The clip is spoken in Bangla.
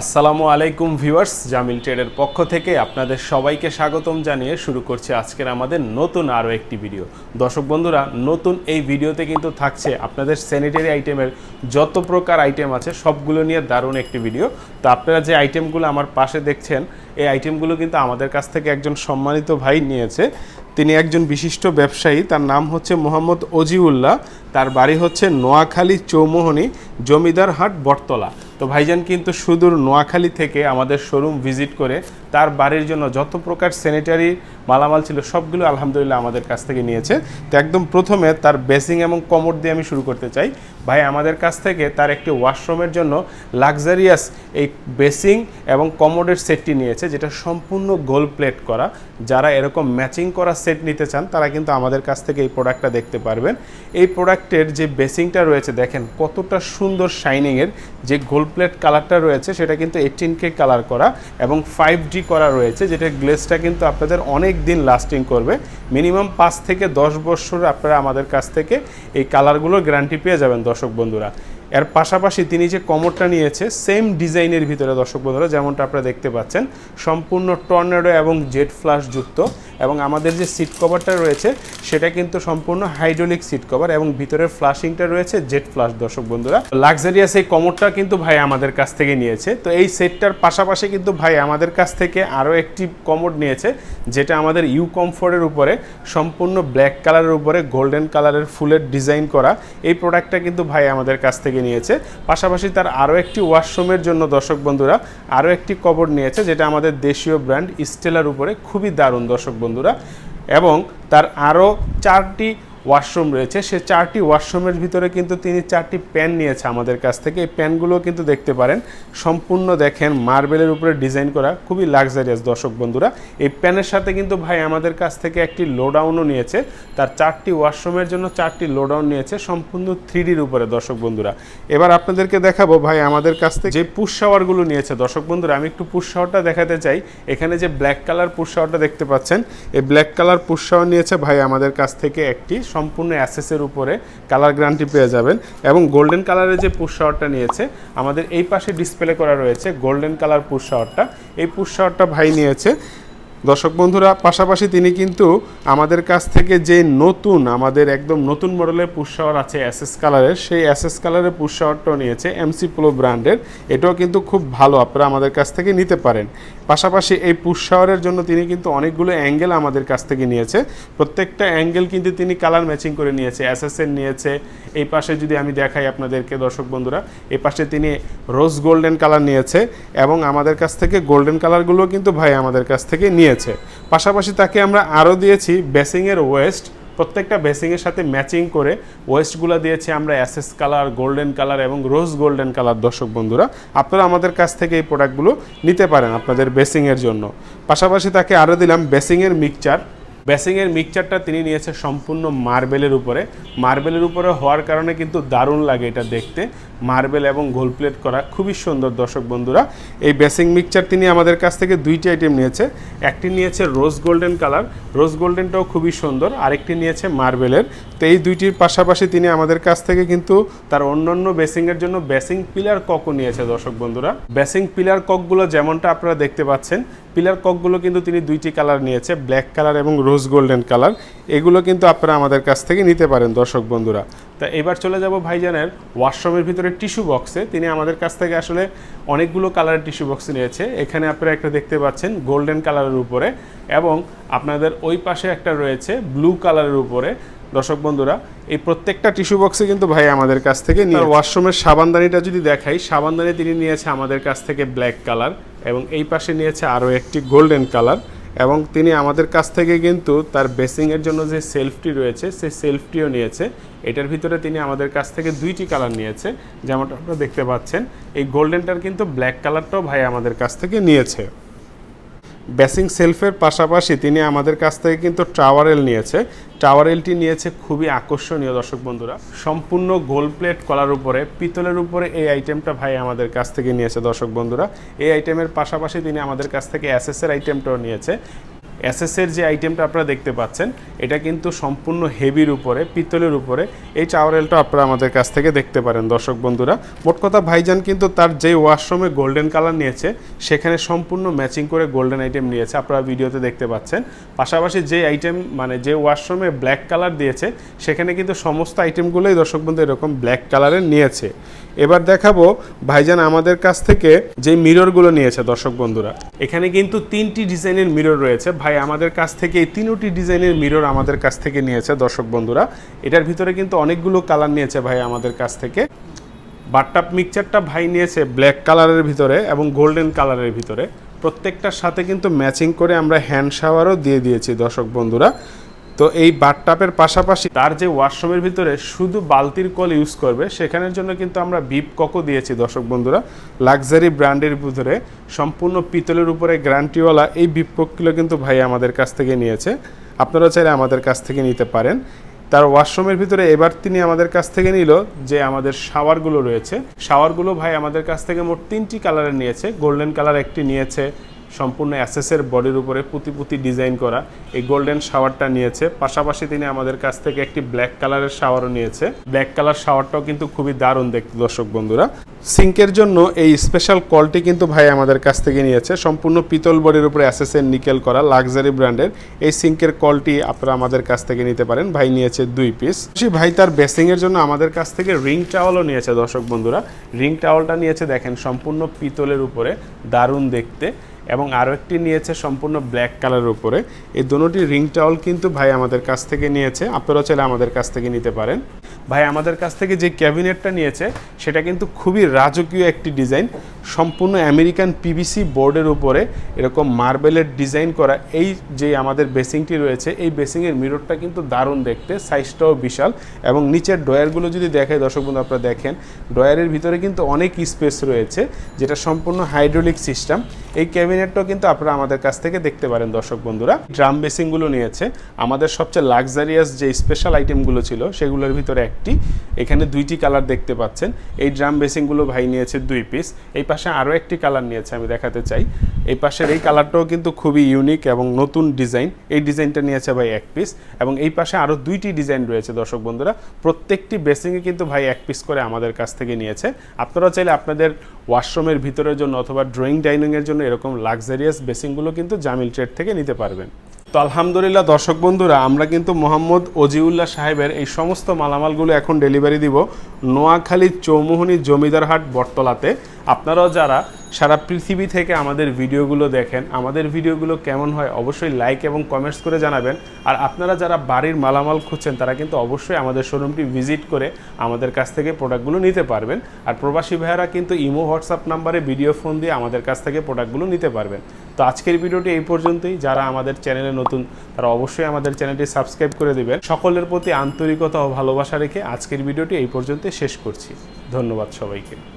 আসসালামু আলাইকুম ভিউয়ার্স, জামিল ট্রেডের পক্ষ থেকে আপনাদের সবাইকে স্বাগতম জানিয়ে শুরু করছি আজকের আমাদের নতুন আরও একটি ভিডিও। দর্শক বন্ধুরা, নতুন এই ভিডিওতে কিন্তু থাকছে আপনাদের স্যানিটারি আইটেমের যত প্রকার আইটেম আছে, সবগুলো নিয়ে দারুণ একটি ভিডিও। তো আপনারা যে আইটেমগুলো আমার পাশে দেখছেন, এই আইটেমগুলো কিন্তু আমাদের কাছ থেকে একজন সম্মানিত ভাই নিয়েছে। তিনি একজন বিশিষ্ট ব্যবসায়ী, তার নাম হচ্ছে মোহাম্মদ অজিউল্লাহ, তার বাড়ি হচ্ছে নোয়াখালী চৌমোহনী, জমিদার হাট বটতলা। তো ভাইজান কিন্তু সুদূর নোয়াখালী থেকে আমাদের শোরুম ভিজিট করে তার বাড়ির জন্য যত প্রকার স্যানিটারি মালামাল ছিল সবগুলো আলহামদুলিল্লাহ আমাদের কাছ থেকে নিয়েছে। তো একদম প্রথমে তার বেসিং এবং কমর দিয়ে আমি শুরু করতে চাই। ভাই, আমাদের কাছ থেকে তার একটি ওয়াশরুমের জন্য লাক্সারিয়াস এই বেসিং এবং কমোডের সেটটি নিয়েছে, যেটা সম্পূর্ণ গোল প্লেট করা। যারা এরকম ম্যাচিং করা সেট নিতে চান, তারা কিন্তু আমাদের কাছ থেকে এই প্রোডাক্টটা দেখতে পারবেন। এই প্রোডাক্টের যে বেসিংটা রয়েছে, দেখেন কতটা সুন্দর শাইনিংয়ের যে গোল প্লেট কালারটা রয়েছে, সেটা কিন্তু এইটিন কে কালার করা এবং ফাইভ ডি করা রয়েছে, যেটা গ্লেসটা কিন্তু আপনাদের অনেক দিন লাস্টিং করবে। মিনিমাম পাঁচ থেকে দশ বছর আপনারা আমাদের কাছ থেকে এই কালারগুলোর গ্যারান্টি পেয়ে যাবেন দর্শক বন্ধুরা এর পাশাপাশি তিনি যে কমরটা নিয়েছে সেম ডিজাইনের ভিতরে দর্শক বন্ধুরা, যেমনটা আপনারা দেখতে পাচ্ছেন, সম্পূর্ণ টর্নেডো এবং জেট ফ্লাশ যুক্ত এবং আমাদের যে সিট কভারটা রয়েছে, সেটা কিন্তু সম্পূর্ণ হাইড্রোলিক সিট কভার এবং ভিতরের ফ্লাশিংটা রয়েছে জেট ফ্লাশ দর্শক বন্ধুরা। লাক্সারিয়াস এই কমরটা কিন্তু ভাই আমাদের কাছ থেকে নিয়েছে। তো এই সেটটার পাশাপাশি কিন্তু ভাই আমাদের কাছ থেকে আরও একটি কমোড নিয়েছে, যেটা আমাদের ইউ কমফোর্টের উপরে, সম্পূর্ণ ব্ল্যাক কালারের উপরে গোল্ডেন কালারের ফুলের ডিজাইন করা। এই প্রোডাক্টটা কিন্তু ভাই আমাদের কাছ থেকে নিয়েছে। পাশাপাশি তার আরও একটি ওয়াশরুমের জন্য দর্শক বন্ধুরা, আরও একটি কবর নিয়েছে যেটা আমাদের দেশীয় ব্র্যান্ড স্টেলার উপরে খুবই দারুণ দর্শক বন্ধুরা। এবং তার আরও চারটি ওয়াশরুম রয়েছে। সে চারটি ওয়াশরুমের ভিতরে কিন্তু তিনি চারটি প্যান নিয়েছে আমাদের কাছ থেকে। এই প্যানগুলো কিন্তু দেখতে পারেন। সম্পূর্ণ দেখেন মার্বেলের উপরে ডিজাইন করা খুবই লাক্সারিয়াস দর্শক বন্ধুরা। এই প্যানের সাথে কিন্তু ভাই আমাদের কাছ থেকে একটি লোডাউনও নিয়েছে। তার চারটি ওয়াশরুমের জন্য চারটি লোডাউন নিয়েছে সম্পূর্ণ থ্রিডির উপরে দর্শক বন্ধুরা। এবার আপনাদেরকে দেখাবো ভাই আমাদের কাছ থেকে যে পুশ শাওয়ারগুলো নিয়েছে। দর্শক বন্ধুরা, আমি একটু পুশ শাওয়ারটা দেখাতে চাই। এখানে যে ব্ল্যাক কালার পুশ শাওয়ারটা দেখতে পাচ্ছেন, এই ব্ল্যাক কালার পুশ শাওয়ার নিয়েছে ভাই আমাদের কাছ থেকে একটি সম্পূর্ণ অ্যাসেসের উপরে কালার গ্যারান্টি পেয়ে যাবেন এবং গোল্ডেন কালারের যে পুশ শাওয়ারটা নিয়েছে, আমাদের এই পাশে ডিসপ্লে করা রয়েছে গোল্ডেন কালার পুশ শাওয়ারটা এই পুশ শাওয়ারটা ভাই নিয়েছে। দর্শক বন্ধুরা, পাশাপাশি তিনি কিন্তু আমাদের কাছ থেকে যে নতুন, আমাদের একদম নতুন মডেলের পুশ শাওয়ার আছে অ্যাসেস কালারের, সেই অ্যাসেস কালারের পুশ শাওয়ারটাও নিয়েছে এমসি প্রো ব্র্যান্ডের এটাও কিন্তু খুব ভালো, আপনারা আমাদের কাছ থেকে নিতে পারেন। পাশাপাশি এই পুশ শাওয়ারের জন্য তিনি কিন্তু অনেকগুলো অ্যাঙ্গেল আমাদের কাছ থেকে নিয়েছে। প্রত্যেকটা অ্যাঙ্গেল কিন্তু তিনি কালার ম্যাচিং করে নিয়েছে অ্যাসেসের নিয়েছে। এই পাশে যদি আমি দেখাই আপনাদেরকে, দর্শক বন্ধুরা, এই পাশে তিনি রোজ গোল্ডেন কালার নিয়েছে এবং আমাদের কাছ থেকে গোল্ডেন কালারগুলো কিন্তু ভাই আমাদের কাছ থেকে নিয়েছে। পাশাপাশি তাকে আমরা আরও দিয়েছি বেসিংয়ের ওয়েস্ট প্রত্যেকটা বেসিংয়ের সাথে ম্যাচিং করে ওয়েস্টগুলো দিয়েছি আমরা অ্যাসেস কালার, গোল্ডেন কালার এবং রোজ গোল্ডেন কালার। দর্শক বন্ধুরা, আপনারা আমাদের কাছ থেকে এই প্রোডাক্টগুলো নিতে পারেন আপনাদের বেসিংয়ের জন্য। পাশাপাশি তাকে আরও দিলাম, বেসিংয়ের মিক্সচার। বেসিংয়ের মিক্সচারটা তিনি নিয়েছে সম্পূর্ণ মার্বেলের উপরে। মার্বেলের উপরে হওয়ার কারণে কিন্তু দারুণ লাগে এটা দেখতে। মার্বেল এবং গোল প্লেট করা খুবই সুন্দর দর্শক বন্ধুরা। এই বেসিং মিক্সচার তিনি আমাদের কাছ থেকে দুইটি আইটেম নিয়েছে। একটি নিয়েছে রোজ গোল্ডেন কালার রোজ গোল্ডেনটাও খুবই সুন্দর। আরেকটি নিয়েছে মার্বেলের। তো এই দুইটির পাশাপাশি তিনি আমাদের কাছ থেকে কিন্তু তার অন্যান্য বেসিংয়ের জন্য বেসিং পিলার ককও নিয়েছে দর্শক বন্ধুরা। বেসিং পিলার ককগুলো যেমনটা আপনারা দেখতে পাচ্ছেন, পিলার ককগুলো কিন্তু তিনি দুইটি কালার নিয়েছে ব্ল্যাক কালার এবং রোজ গোল্ডেন কালার এগুলো কিন্তু আপনারা আমাদের কাছ থেকে নিতে পারেন দর্শক বন্ধুরা। তা এবার চলে যাব ভাইজানের ওয়াশরুমের ভিতরে টিস্যু বক্সে তিনি আমাদের কাছ থেকে আসলে অনেকগুলো কালারের টিস্যু বক্স নিয়েছে। এখানে আপনারা একটা দেখতে পাচ্ছেন গোল্ডেন কালারের উপরে এবং আপনাদের ওই পাশে একটা রয়েছে ব্লু কালারের উপরে। দর্শক বন্ধুরা, এই প্রত্যেকটা টিস্যু বক্সে কিন্তু ভাই আমাদের কাছ থেকে নিয়ে ওয়াশরুমের সাবানদানিটা যদি দেখাই, সাবানদানি তিনি নিয়েছে আমাদের কাছ থেকে ব্ল্যাক কালার এবং এই পাশে নিয়েছে আরও একটি গোল্ডেন কালার এবং তিনি আমাদের কাছ থেকে কিন্তু তার বেসিংয়ের জন্য যে সেলফটি রয়েছে, সেই সেলফটিও নিয়েছে। এটার ভিতরে তিনি আমাদের কাছ থেকে দুইটি কালার নিয়েছে, যেমনটা আপনারা দেখতে পাচ্ছেন। এই গোল্ডেনটার কিন্তু ব্ল্যাক কালারটাও ভাই আমাদের কাছ থেকে নিয়েছে। বেসিং সেলফের পাশাপাশি তিনি আমাদের কাছ থেকে কিন্তু টাওয়ারেল নিয়েছে। টাওয়ারেলটি নিয়েছে খুবই আকর্ষণীয় দর্শক বন্ধুরা। সম্পূর্ণ গোল প্লেট কলার উপরে, পিতলের উপরে এই আইটেমটা ভাই আমাদের কাছ থেকে নিয়েছে দর্শক বন্ধুরা। এই আইটেমের পাশাপাশি তিনি আমাদের কাছ থেকে অ্যাসেসের আইটেমটাও নিয়েছে। এসএসের যে আইটেমটা আপনারা দেখতে পাচ্ছেন, এটা কিন্তু সম্পূর্ণ হেভির উপরে, পিতলের উপরে, এই টাওয়ারেলটা আপনারা আমাদের কাছ থেকে দেখতে পারেন, দর্শক বন্ধুরা। মোট কথা, ভাইজান কিন্তু তার যে ওয়াশরুমে গোল্ডেন কালার নিয়েছে, সেখানে সম্পূর্ণ ম্যাচিং করে গোল্ডেন আইটেম নিয়েছে, আপনারা ভিডিওতে দেখতে পাচ্ছেন। পাশাপাশি যে আইটেম মানে যে ওয়াশরুমে ব্ল্যাক কালার দিয়েছে, সেখানে কিন্তু সমস্ত আইটেমগুলোই দর্শক বন্ধু, এরকম ব্ল্যাক কালারের নিয়েছে। এবার দেখাবো, ভাইজান আমাদের কাছ থেকে যে মিররগুলো নিয়েছে, দর্শক বন্ধুরা। এখানে কিন্তু তিনটি ডিজাইনের মিরর রয়েছে। ভাই আমাদের কাছ থেকে এই তিনটি ডিজাইনের মিরর আমাদের কাছ থেকে নিয়েছে দর্শক বন্ধুরা। এটার ভিতরে কিন্তু অনেকগুলো কালার নিয়েছে ভাই আমাদের কাছ থেকে। বাটটাপ মিক্সচারটা ভাই নিয়েছে ব্ল্যাক কালারের ভিতরে এবং গোল্ডেন কালারের ভিতরে। প্রত্যেকটার সাথে কিন্তু ম্যাচিং করে আমরা হ্যান্ড শাওয়ারও দিয়ে দিয়েছি দর্শক বন্ধুরা। তো এই বাটটাপের পাশাপাশি তার যে ওয়াশরুমের ভিতরে শুধু বালতির কল ইউজ করবে, সেখানের জন্য কিন্তু আমরা বিপ ককও দিয়েছি, দর্শক বন্ধুরা। লাক্সারি ব্র্যান্ডের ভিতরে সম্পূর্ণ পিতলের উপরে গ্যারান্টিওয়ালা এই বিপ ককগুলো কিন্তু ভাই আমাদের কাছ থেকে নিয়েছে। আপনারা চাইলে আমাদের কাছ থেকে নিতে পারেন। তার ওয়াশরুমের ভিতরে এবার তিনি আমাদের কাছ থেকে নিল যে আমাদের শাওয়ারগুলো রয়েছে। শাওয়ারগুলো ভাই আমাদের কাছ থেকে মোট তিনটি কালারের নিয়েছে। গোল্ডেন কালার একটি নিয়েছে সম্পূর্ণ অ্যাসেসের বডির উপরে পুঁতি পুঁতি ডিজাইন করা। এই গোল্ডেন শাওয়ারটা নিয়েছে। পাশাপাশি তিনি আমাদের কাছ থেকে একটি ব্ল্যাক কালারের শাওয়ারও নিয়েছে। ব্ল্যাক কালার শাওয়ারটাও কিন্তু খুবই দারুণ দেখতে, দর্শক বন্ধুরা। সিঙ্কের জন্য এই স্পেশাল কলটি কিন্তু ভাই আমাদের কাছ থেকে নিয়েছে। সম্পূর্ণ পিতল বডির উপরে অ্যাসেসের নিকেল করা লাক্সারি ব্র্যান্ডের এই সিঙ্কের কলটি আপনারা আমাদের কাছ থেকে নিতে পারেন। ভাই নিয়েছে দুই পিস ভাই তার বেসিংয়ের জন্য আমাদের কাছ থেকে রিং টাওয়ালও নিয়েছে, দর্শক বন্ধুরা। রিং টাওয়ালটা নিয়েছে, দেখেন, সম্পূর্ণ পিতলের উপরে, দারুণ দেখতে। এবং আরও একটি নিয়েছে সম্পূর্ণ ব্ল্যাক কালারের উপরে। এই দুটি রিং টাওয়াল কিন্তু ভাই আমাদের কাছ থেকে নিয়েছে। আপনারাও চাইলে আমাদের কাছ থেকে নিতে পারেন। ভাই আমাদের কাছ থেকে যে ক্যাবিনেটটা নিয়েছে, সেটা কিন্তু খুবই রাজকীয় একটি ডিজাইন। সম্পূর্ণ আমেরিকান পিভিসি বোর্ডের উপরে এরকম মার্বেলের ডিজাইন করা এই যে আমাদের বেসিংটি রয়েছে, এই বেসিংয়ের মিররটা কিন্তু দারুণ দেখতে, সাইজটাও বিশাল এবং নিচের ডয়ারগুলো যদি দেখায়, দর্শক বন্ধু আপনারা দেখেন ডয়ারের ভিতরে কিন্তু অনেক স্পেস রয়েছে, যেটা সম্পূর্ণ হাইড্রোলিক সিস্টেম। এই ক্যাবিনেটটাও কিন্তু আপনারা আমাদের কাছ থেকে দেখতে পারেন, দর্শক বন্ধুরা। ড্রাম বেসিংগুলো নিয়েছে। আমাদের সবচেয়ে লাক্সারিয়াস যে স্পেশাল আইটেমগুলো ছিল, সেগুলোর ভিতরে একটি। এখানে দুইটি কালার দেখতে পাচ্ছেন। এই ড্রাম বেসিংগুলো ভাই নিয়েছে দুই পিস এই পাশে আরও একটি কালার নিয়েছে, আমি দেখাতে চাই। এই পাশের এই কালারটাও কিন্তু খুবই ইউনিক এবং নতুন ডিজাইন। এই ডিজাইনটা নিয়েছে ভাই এক পিস এবং এই পাশে আরও দুইটি ডিজাইন রয়েছে দর্শক বন্ধুরা। প্রত্যেকটি বেসিংয়ে কিন্তু ভাই এক পিস করে আমাদের কাছ থেকে নিয়েছে। আপনারা চাইলে আপনাদের ওয়াশরুমের ভিতরের জন্য অথবা ড্রয়িং ডাইনিংয়ের জন্য এরকম লাক্সারিয়াস বেসিংগুলো কিন্তু জামিল ট্রেড থেকে নিতে পারবেন। তো আলহামদুলিল্লাহ দর্শক বন্ধুরা, আমরা কিন্তু মোহাম্মদ অজিউল্লাহ সাহেবের এই সমস্ত মালামালগুলো এখন ডেলিভারি দিব নোয়াখালী চৌমোহনী জমিদারহাট বটতলাতে। আপনারাও যারা সারা পৃথিবী থেকে আমাদের ভিডিওগুলো দেখেন। আমাদের ভিডিওগুলো কেমন হয় অবশ্যই লাইক এবং কমেন্টস করে জানাবেন। আর আপনারা যারা বাড়ির মালামাল খুঁজছেন, তারা কিন্তু অবশ্যই আমাদের শোরুমটি ভিজিট করে আমাদের কাছ থেকে প্রোডাক্টগুলো নিতে পারবেন। আর প্রবাসী ভাইয়েরা কিন্তু ইমো হোয়াটসঅ্যাপ নাম্বারে ভিডিও ফোন দিয়ে আমাদের কাছ থেকে প্রোডাক্টগুলো নিতে পারবেন। তো আজকের ভিডিওটি এই পর্যন্তই। যারা আমাদের চ্যানেলে নতুন, তারা অবশ্যই আমাদের চ্যানেলটি সাবস্ক্রাইব করে দেবেন। সকলের প্রতি আন্তরিকতা ও ভালোবাসা রেখে আজকের ভিডিওটি এই পর্যন্ত শেষ করছি। ধন্যবাদ সবাইকে।